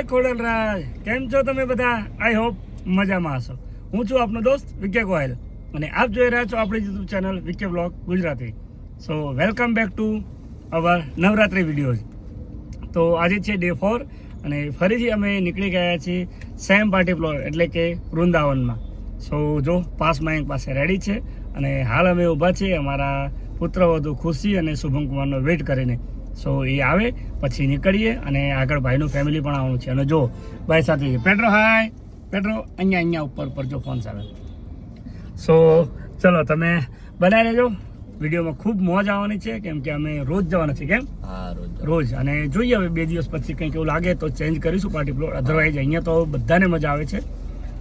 જય ખોડલરાજ કેમ છો તમે બધા? આઈ હોપ મજામાં હશો. હું છું આપનો દોસ્ત વિકે ગોયલ અને આપ જોઈ રહ્યા છો આપણી YouTube channel VK vlog Gujarati. So welcome back to our Navratri videos તો આજે છે ડે ફોર અને ફરીથી અમે નીકળી ગયા છીએ સેમ પાર્ટી પ્લોટ એટલે કે વૃંદાવનમાં. સો જો પાસ માયંક પાસે રેડી છે અને હાલ અમે ઊભા છીએ અમારા પુત્રવધુ ખુશી અને શુભમ કુમારનો વેઇટ કરીને. સો એ આવે પછી નીકળીએ અને આગળ ભાઈનું ફેમિલી પણ આવવાનું છે. અને જો ભાઈ સાથે છે. પેટ્રો હાય. પેટ્રો અહીંયા અહીંયા ઉપર ઉપર જો ફોન આવે સો ચલો તમે બનાવી લેજો. વિડીયોમાં ખૂબ મોજ આવવાની છે કેમ કે અમે રોજ જવાના છીએ કેમ? હા રોજ રોજ. અને જોઈએ હવે બે દિવસ પછી કંઈક એવું લાગે તો ચેન્જ કરીશું પાર્ટી પ્લોટ અધરવાઇઝ અહીંયા તો બધાને મજા આવે છે.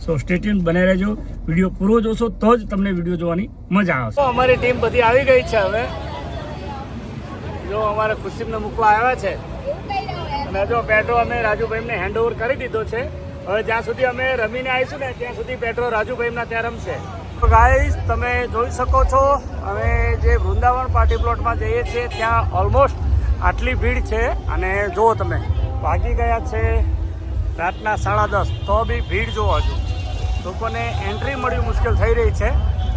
સો સ્ટેટ્યુન બને રહેજો વીડિયો પૂરો જોશો તો જ તમને વીડિયો જોવાની મજા આવશે. અમારી ટીમ બધી આવી ગઈ છે હવે. જો અમારે ખુશીમને મૂકવા આવ્યા છે. અને જો પેટ્રો અમે રાજુભાઈને હેન્ડ ઓવર કરી દીધો છે. હવે જ્યાં સુધી અમે રમીને આવીશું ને ત્યાં સુધી પેટ્રો રાજુભાઈના ત્યાં રમશે. ગાઈસ તમે જોઈ શકો છો, અમે જે વૃંદાવન પાર્ટી પ્લોટમાં જઈએ છીએ, ત્યાં ઓલમોસ્ટ આટલી ભીડ છે. અને જુઓ તમે, ભાગી ગયા છે રાતના સાડા દસ, તો બી ભીડ જુઓ હજુ લોકોને એન્ટ્રી મળવી મુશ્કેલ થઈ રહી છે.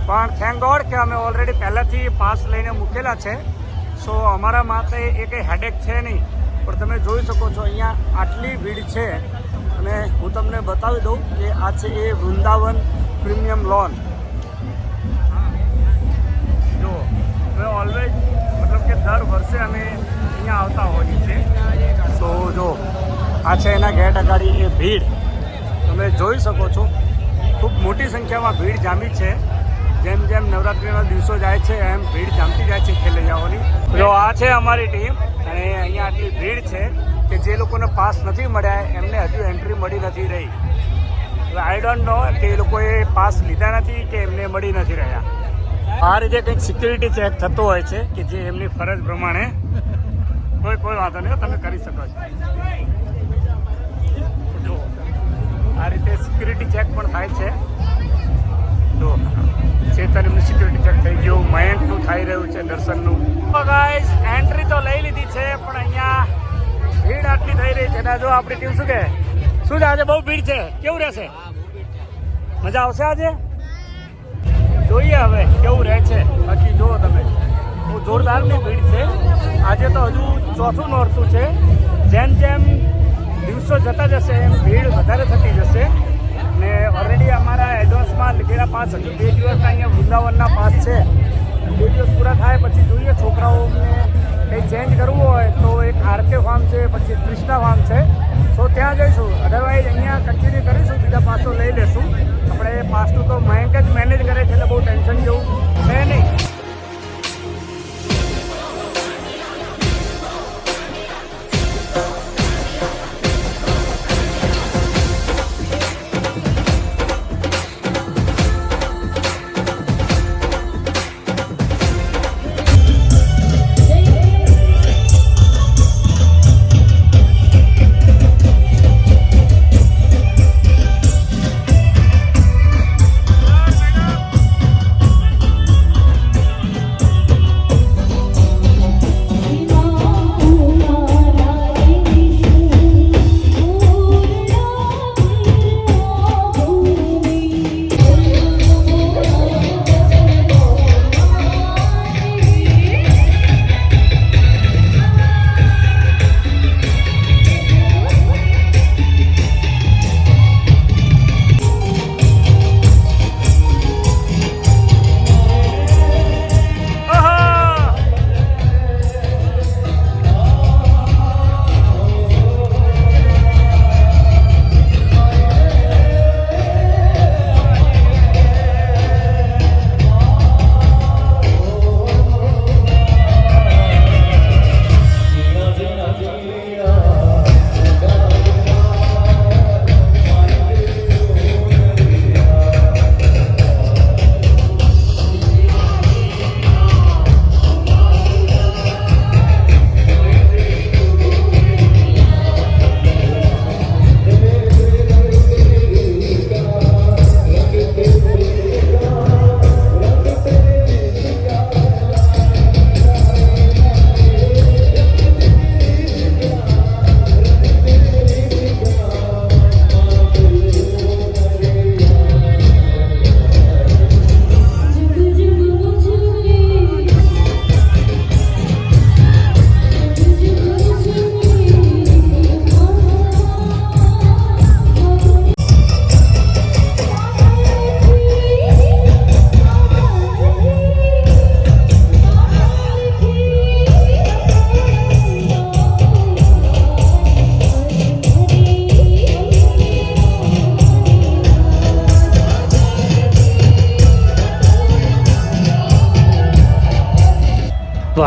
પણ થેન્ક ગોડ કે અમે ઓલરેડી પહેલાંથી પાસ લઈને મૂકેલા છે. સો અમારા માટે એ કંઈ હેડેક છે નહીં. પણ તમે જોઈ શકો છો, અહીંયા આટલી ભીડ છે. અને હું તમને બતાવી દઉં કે આ છે એ વૃંદાવન પ્રીમિયમ લોન. જો અમે ઓલવેઝ મતલબ કે દર વર્ષે અમે અહીંયા આવતા હોઈએ છીએ. સો જો, આ છે એના ગેટ અગાડી એ ભીડ. તમે જોઈ શકો છો, ખૂબ મોટી સંખ્યામાં ભીડ જામી છે. જેમ જેમ નવરાત્રિના દિવસો જાય છે, એમ ભીડ જામતી જાય છે ખેલૈયાઓની. જો આ છે અમારી ટીમ, અને અહીંયા આટલી ભીડ છે કે જે લોકોને પાસ નથી મળ્યા, એમને હજુ એન્ટ્રી મળી નથી રહી. આઈ ડોન્ટ નો કે એ લોકોએ પાસ લીધા નથી કે એમને મળી નથી રહ્યા. આ રીતે કંઈક સિક્યુરિટી ચેક થતો હોય છે કે જે એમની ફરજ પ્રમાણે. કોઈ કોઈ વાંધો નહીં તમે કરી શકો છો. આ રીતે સિક્યુરિટી ચેક પણ થાય છે. જો ચેતન એમનું સિક્યુરિટી ચેક થઈ ગયું. મયંકનું થઈ રહ્યું છે દર્શનનું. ગાઈસ એન્ટ્રી તો લઈ લીધી છે, પણ અહીંયા ભીડ આટલી થઈ રહી છે. ને, જો આપણી ટીમ શું કે શું છે, આજે બહુ ભીડ છે? કેવું રહેશે? મજા આવશે આજે? જોઈએ હવે, કેવું રહે છે. બાકી જુઓ તમે. બહુ જોરદારની ભીડ છે. આજે તો હજુ ચોથું નોરતું છે. જેમ જેમ દિવસો જતા જશે, એમ ભીડ વધારે થતી જશે. ને ઓલરેડી અમારા એડવાન્સમાં લીધેલા પાસ હજુ બે દિવસના અહીંયા વૃંદાવનના પાસ છે. બે દિવસ પૂરા થાય પછી જોઈએ. છોકરાઓને કંઈ ચેન્જ કરવું હોય તો એક આરકે ફાર્મ છે, પછી કૃષ્ણા ફાર્મ છે. સો ત્યાં જઈશું. અધરવાઇઝ અહીંયા કન્ટિન્યુ કરીશું. બીજા પાસો લઈ લેશું. આપણે પાસનું તો મયંક જ મેનેજ કરે છે એટલે બહુ ટેન્શન જેવું છે નહીં.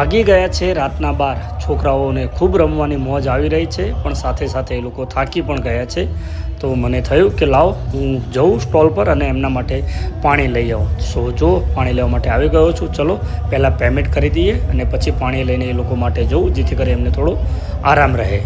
વાગી ગયા છે રાતના બાર. છોકરાઓને ખૂબ રમવાની મોજ આવી રહી છે, પણ સાથે સાથે એ લોકો થાકી પણ ગયા છે. તો મને થયું કે લાવ, હું જઉં સ્ટોલ પર અને એમના માટે પાણી લઈ આવું. સો જો પાણી લેવા માટે આવી ગયો છું, ચલો પહેલાં પેમેન્ટ કરી દઈએ અને પછી પાણી લઈને એ લોકો માટે જઉં, જેથી કરી એમને થોડો આરામ રહે.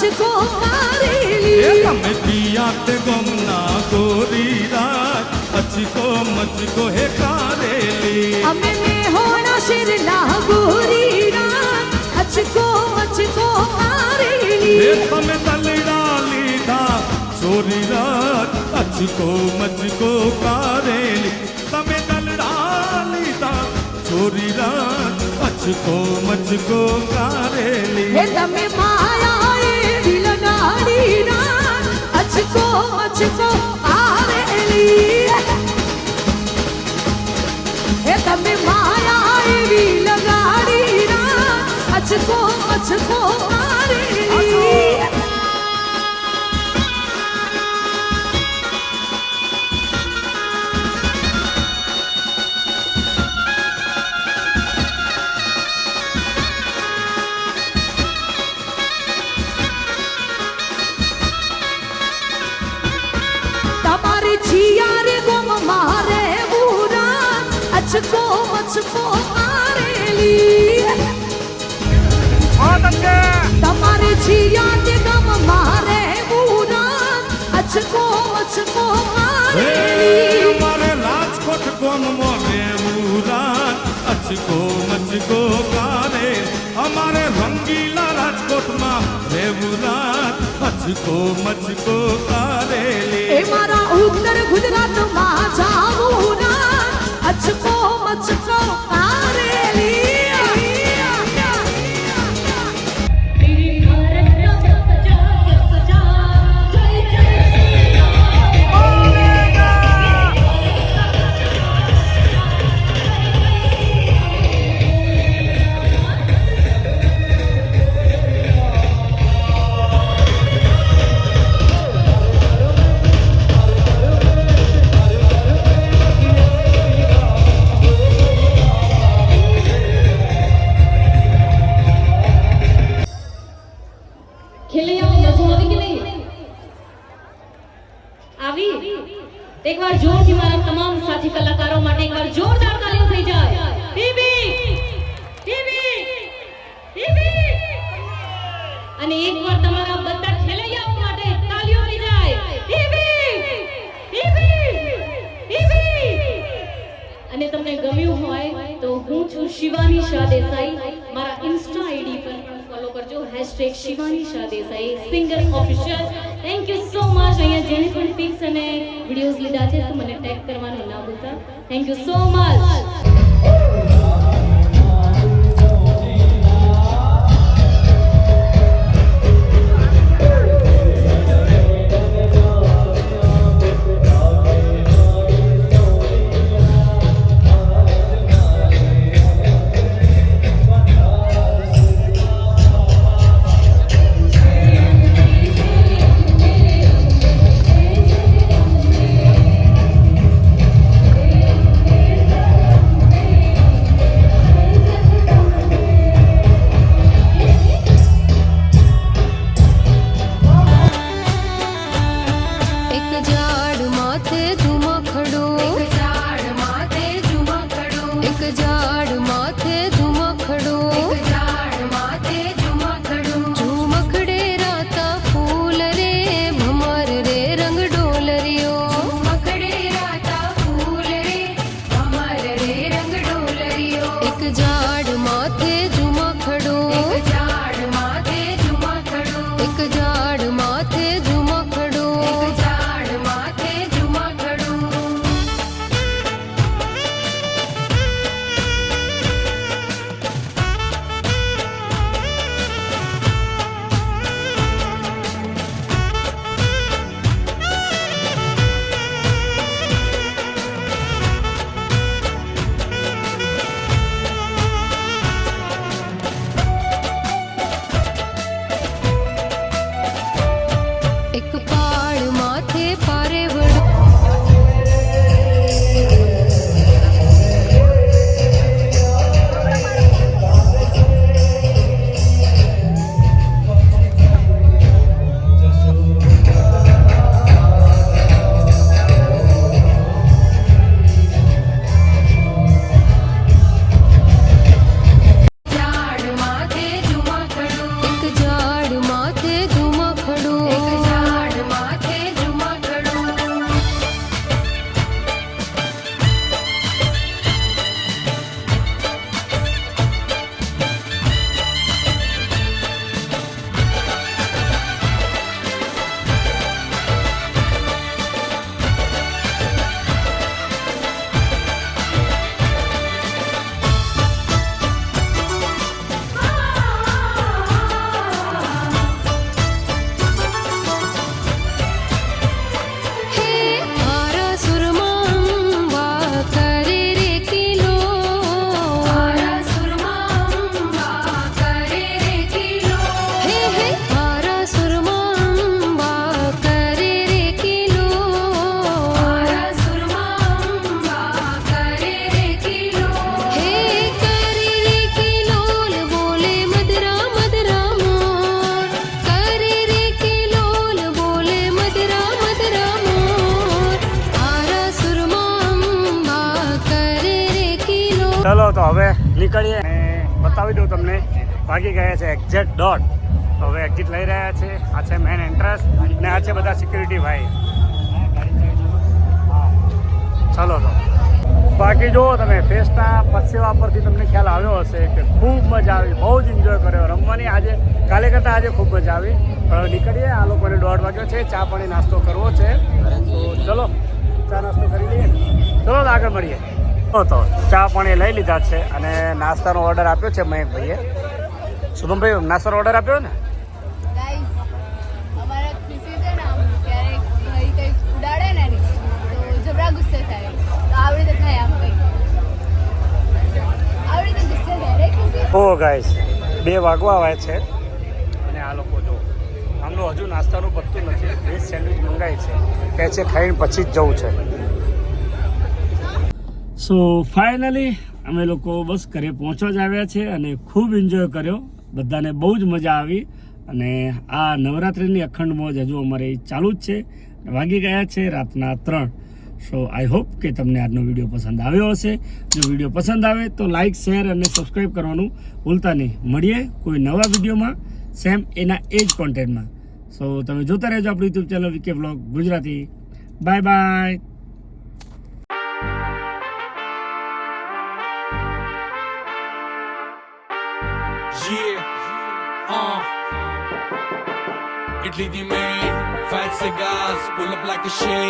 મુજકો મારેલી તમે દિયા તે ગમના ગોરી રાત અચકો મચકો હે કારેલી અમે મે હોણા શિરલા ગોરી રાત અચકો મચકો મારેલી તમે તલડા લીધા ચોરી રાત અચકો મચકો કારેલી તમે તલડા લીધા ચોરી રાત અચકો મચકો કારેલી. હે તમે માયા એવી લગાડીના અચકો મચકો કારેલી. હે તમે માયા એવી લગાડીના અચકો મચકો કારેલી અચકો મચકો આરેલી તમારી જીયારે ગમ મારે બુરા અચકો મચકો હે આરેલી અમારે રાજકોટ કોમ મોરે મુરાદ અચકો મચકો કારે અમારે રંગીલા રાજકોટમાં રહેવું રાત અચકો મચકો કારેલી એ મારા ઉત્તર ગુજરાતમાં જાવું ના અચકો મચકો આરેલી મારા તમામ સાથી કલાકારો માટે એકવાર જોરદાર તાલીમ થઈ જાય. ટીવી ટીવી ટીવી. અને એકવાર તમારા બધા ખેલૈયાઓ માટે તાલીઓ થઈ જાય. ટીવી ટીવી ટીવી. અને તમને ગમ્યું હોય તો હું છું શિવાની શાહ દેસાઈ. મારા insta ID hashtag Shivani Shah Desai singer official. Thank you so much અહીંયા જેને પણ પિક્સ અને વિડીયોઝ લીધા છે, તો મને ટેગ કરવાનું ના ભૂલતા. થેન્ક યુ સો મચ તો હવે નીકળીએ અને બતાવી દઉં તમને, ભાગી ગયા છે એક્ઝેક્ટ ડોટ તો હવે એક્ઝિટ લઈ રહ્યા છે. આ છે મેન એન્ટ્રન્સ અને આ છે બધા સિક્યુરિટી ભાઈ. ચલો તો. બાકી જુઓ તમે ફેસ્ટના પરસેવા પરથી તમને ખ્યાલ આવ્યો હશે કે ખૂબ મજા આવી, બહુ જ એન્જોય કર્યો. રમવાની આજે, કાલે કરતાં આજે ખૂબ મજા આવી. હવે નીકળીએ, આ લોકોને દોઢ વાગ્યો છે, ચા પાણી નાસ્તો કરવો છે. તો ચલો, ચા નાસ્તો કરી લઈએ. ચલો આગળ મળીએ. તો ચા પાણી લઈ લીધા છે અને નાસ્તાનો ઓર્ડર આપ્યો છે મયંકભાઈએ. શુભમભાઈ નાસ્તાનો ઓર્ડર આપ્યો ને? ઓ ગાઈસ બે વાગવા આવે છે. અને આ લોકો જો આમનું હજુ નાસ્તાનું પત્તું નથી બે સેન્ડવિચ મંગાવી છે. કહે છે ખાઈને પછી જ જવું છે. સો ફાઇનલી અમે લોકો બસ ઘરે પહોંચવા જ આવ્યા છે અને ખૂબ એન્જોય કર્યો. બધાને બહુ જ મજા આવી. અને આ નવરાત્રિની અખંડ મોજ હજુ અમારે ચાલુ જ છે. વાગી ગયા છે રાતના ત્રણ. સો આઈ હોપ કે તમને આજનો વીડિયો પસંદ આવ્યો હશે. જો વીડિયો પસંદ આવે તો લાઇક શેર અને સબસ્ક્રાઈબ કરવાનું ભૂલતા નહીં. મળીએ કોઈ નવા વિડીયોમાં સેમ એના એ જ કોન્ટેન્ટમાં સો તમે જોતા રહેજો આપણું YouTube channel VK vlog Gujarati. Bye bye It leave you made. Fight cigars, pull up like a shade.